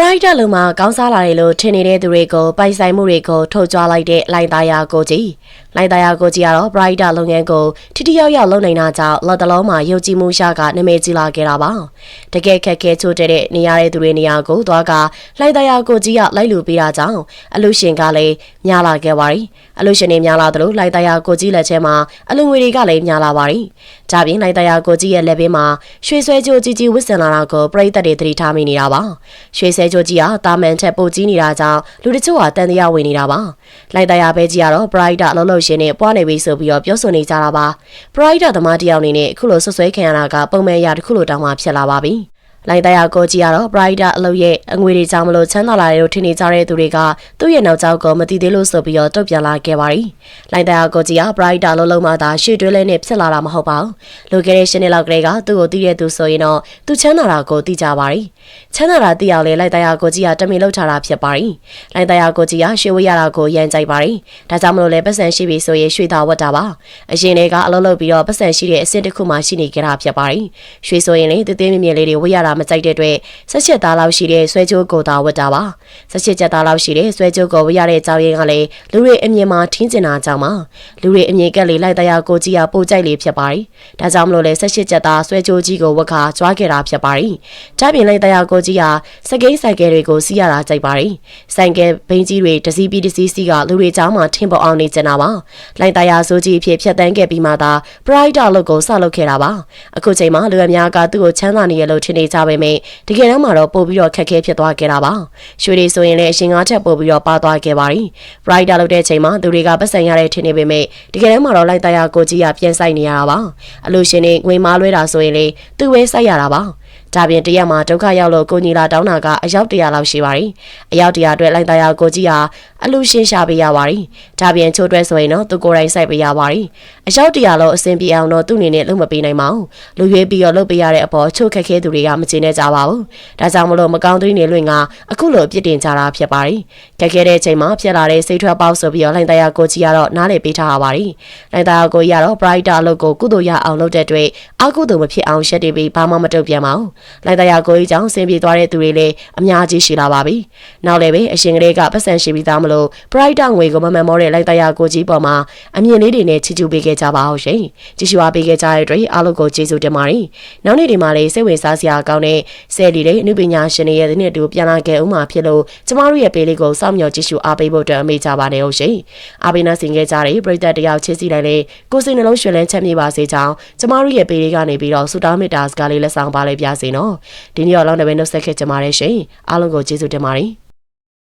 Bright လုံမှာကောင်းစားလာတယ်လို့ထင်နေတဲ့သူတွေကိုပိုင်ဆိုင်မှုတွေကိုထုတ်ကြွလိုက်တဲ့လိုင်သားယာကိုကြီးလိုင်သားယာကိုကြီးကတော့ Bright လုပ်ငန်းကိုထိထိရောက်ရောက်လုပ်နိုင်တာကြောင့်လက်တလုံးမှာယုံကြည်မှုရှာကနာမည်ကြီးလာခဲ့တာပါတကယ်ခက်ခဲချိုးတဲ့နေရတဲ့သူတွေနေရာကိုသွားကလိုင်သားယာကိုကြီးကလိုက်လူပေးတာကြောင့်အလူရှင်ကလည်းများလာခဲ့ပါရီအလူရှင်တွေများလာသလိုလိုင်သားယာကိုကြီးလက်ထဲမှာအလူငွေတွေကလည်းများလာပါရီဒါပြင်လိုင်သားယာကိုကြီးရဲ့လက်ဘေးမှာရွှေဆွဲကြိုးကြီးကြီးဝစ်စင်လာတာကိုပြိသက်တွေသတိထားမိနေတာပါရွှေဆဲကြိုးကြီးဟာတာမန်ထက်ပိုကြီးနေတာကြောင့်လူတချို့ဟာတန်တရားဝင်နေတာပါလိုက်တရားပဲကြီးကတော့ Bright အလုံးလုံးရှင်နဲ့ပွားနေပြီဆိုပြီးတော့ပြောဆိုနေကြတာပါ Bright သမားတယောက်အနေနဲ့အခုလိုဆွဆွဲခံရတာကပုံမှန်အရာတစ်ခုလိုတောင်းမှဖြစ်လာပါပြီ လိုက်တရားကိုကြီးကတော့ Bright အလုပ်ရဲ့အငွေတွေကြောင့်မလို့ချမ်းသာလာတယ်လို့ထင်နေကြတဲ့သူတွေကသူ့ရဲ့နောက်ကျောကိုမသိသေးလို့ဆိုပြီးတော့တုတ်ပြန်လာခဲ့ပါရီလိုက်တရားကိုကြီးက Bright အလုပ်လုံးမှသာရှေ့တွဲလဲနဲ့ဖြစ်လာတာမဟုတ်ပါဘူးလူခဲ့တဲ့ရှင်းနေလောက်ကလေးကသူ့ကိုသိတဲ့သူဆိုရင်တော့သူချမ်းသာတာကိုသိကြပါရီချမ်းသာတာသိအောင်လေလိုက်တရားကိုကြီးကတမင်လောက်ထားတာဖြစ်ပါရီလိုက်တရားကိုကြီးကရွှေဝရတာကိုရန်ကြိုက်ပါရီဒါကြောင့်မလို့လေပတ်စံရှိပြီဆိုရင်ရွှေသာဝတ်တာပါအရင်တည်းကအလုပ်လုပ်ပြီးတော့ပတ်စံရှိတဲ့အဆင့်တစ်ခုမှရှိနေကြတာဖြစ်ပါရီရွှေဆိုရင်လေတသေးမြင့်မြင့်လေးတွေဝတ်ရတာမကြိုက်တဲ့အတွက်ဆက်ချက်သားလောက်ရှိတဲ့ဆွဲကြိုးကိုသာဝတ်တာပါဆက်ချက်ချက်သားလောက်ရှိတဲ့ဆွဲကြိုးကိုဝတ်ရတဲ့ကြောင်းရင်းကလည်းလူတွေအမြင်မှာထင်းကျင်တာကြောင့်ပါလူတွေအမြင်ကက်လေးလိုက်တရားကိုကြီးကပိုကြိုက်လေဖြစ်ပါရီဒါကြောင့်မလို့လေဆက်ချက်ချက်သားဆွဲကြိုးကြီးကိုဝတ်ခါကြွားခဲ့တာဖြစ်ပါရီဒါပြင်လိုက်တရားကိုကြီးကစကိန်းဆိုင်ကယ်တွေကိုစီးရတာကြိုက်ပါရီဆိုင်ကယ်ဘိန်းကြီးတွေတစီးပြီးတစီးစီးကလူတွေကြောင်းမှာထင်းပေါ်အောင်နေကြတာပါလိုက်တရားဆိုကြီးအဖြစ်ဖြတ်တန်းခဲ့ပြီးမှသာ Bright လို့ကိုစလုပ်ခဲ့တာပါအခုချိန်မှာလူအများကသူ့ကိုချမ်းသာနေရလို့ထင်နေကြပေမယ့်တကယ်တော့မှတော့ပို့ပြီးတော့ခက်ခဲဖြစ်သွားခဲ့တာပါရွှေတွေဆိုရင်လည်းအရှင်ကားချက်ပို့ပြီးတော့ပါသွားခဲ့ပါရီ Bright လုပ်တဲ့ချိန်မှာသူတွေကပတ်စံရတဲ့ထင်နေပေမယ့်တကယ်တော့မှတော့လိုက်တရားကိုကြီးကပြန်ဆိုင်နေရတာပါအလို့ရှင်တွေငွေမားလွဲတာဆိုရင်လေသူ့ဝဲဆိုင်ရတာပါ ဒါပြင်တရက်မှာဒုက္ခရောက်လို့ကိုညီလာတောင်းတာကအယောက်တရာလောက်ရှိပါရီအယောက်တရာအတွက်လိုက်သားရကိုကြီးဟာအလူရှင်းရှာပေးရပါရီဒါပြင်ချိုးတွဲဆိုရင်တော့သူကိုယ်တိုင်စိုက်ပေးရပါရီအယောက်တရာလောက်အဆင်ပြေအောင်တော့သူ့အနေနဲ့လုပ်မပေးနိုင်ပါဘူးလူရွေးပြီးတော့လုပ်ပေးရတဲ့အပေါ်ချိုးခက်ခဲသူတွေကမကျေနပ်ကြပါဘူးဒါကြောင့်မလို့မကောင်းသွင်းနေလွင်ကအခုလိုအပြစ်တင်ကြတာဖြစ်ပါရီခက်ခဲတဲ့အချိန်မှာဖြစ်လာတဲ့စိတ်ထွက်ပေါက်ဆိုပြီးတော့လိုက်သားရကိုကြီးကတော့နားလေပေးထားရပါရီလိုက်သားရကိုကြီးကတော့ brighter အလုပ်ကိုကုသိုလ်ရအောင်လုပ်တဲ့အတွက်အကုသိုလ်မဖြစ်အောင်ရှက်တီပြီးဘာမှမတုတ်ပြန်ပါဘူးလိုက်တရားကိုကြီးကြောင့်ဆင်းပြေသွားတဲ့သူတွေလည်းအများကြီးရှိလာပါပြီ။နောက်လည်းပဲအရှင်ကလေးကပတ်စံရှိပြီးသားမလို့ bright ငွေကိုမမှန်မောတဲ့လိုက်တရားကိုကြီးပေါ်မှာအမြင်လေးတွေနဲ့ချီချူပေးခဲ့ကြပါအောင်ရှင်။ကြည့်ရှုအားပေးခဲ့ကြတဲ့အတွက်အားလုံးကိုကျေးဇူးတင်ပါတယ်။နောက်နေ့ဒီမှာလည်းစိတ်ဝင်စားစရာကောင်းတဲ့ဆယ်လီတွေအနုပညာရှင်တွေရဲ့ဒီနေ့တူပြန်လာခဲ့ဦးမှာဖြစ်လို့ကျမတို့ရဲ့ပေးလေးကိုစောင့်မျှော်ကြည့်ရှုအားပေးဖို့အတွက်အမေးကြပါနေအောင်ရှင်။အားပေးနာဆင်ခဲ့ကြတဲ့ပရိသတ်တယောက်ချစ်စီလိုက်လေကိုစိတ်နှလုံးရွှင်လန်းချမ်းမြေပါစေကြောင်းကျမတို့ရဲ့ပေးလေးကနေပြီးတော့ဆုတောင်းမေတ္တာစကားလေးလက်ဆောင်ပါလေးပြစေနော်။ဒီနေ့တော့လောင်းနေပဲနှုတ်ဆက်ခဲ့ကြပါတယ်ရှင်အားလုံးကိုကျေးဇူးတင်ပါတယ်